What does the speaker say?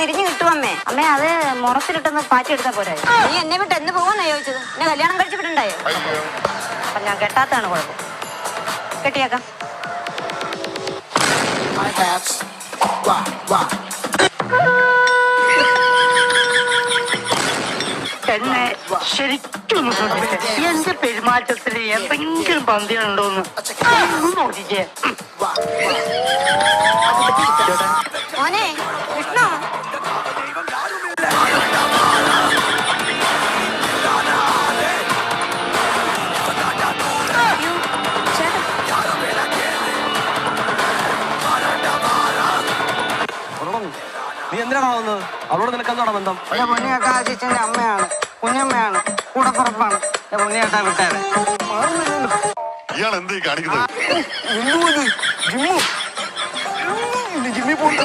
തിരിഞ്ഞു കിട്ടുമമ്മേ അമ്മേ അത് മുറത്തിലിട്ടൊന്ന് പാറ്റി എടുത്താ പോരെ. നീ എന്നെ വിട്ട് എന്ന് പോവാന്നാ ചോദിച്ചത്? എന്നെ കല്യാണം കഴിച്ചു വിട്ടുണ്ടായോ അപ്പൊ ഞാൻ കെട്ടാത്താണ് കുഴപ്പം. കെട്ടിയേക്കാം. എന്നെ ശരിക്കും എന്റെ പെരുമാറ്റത്തിൽ എന്തെങ്കിലും പന്തികളുണ്ടോന്ന് ഒന്ന് നോക്കിക്കേ. നീ എന്തിനാണ് വന്നത് അവളോട് നിനക്ക് എന്താണ് ബന്ധം? ആശിച്ചെന്റെ അമ്മയാണ്. കുഞ്ഞമ്മയാണ്. കൂടപ്പുറപ്പാണ്. എന്റെ മുന്നിയേട്ടാ വിട്ടേരെ ഇയാൾ എന്ത് കാണിക്കുന്നത്? ജിമ്മു പോകുന്നു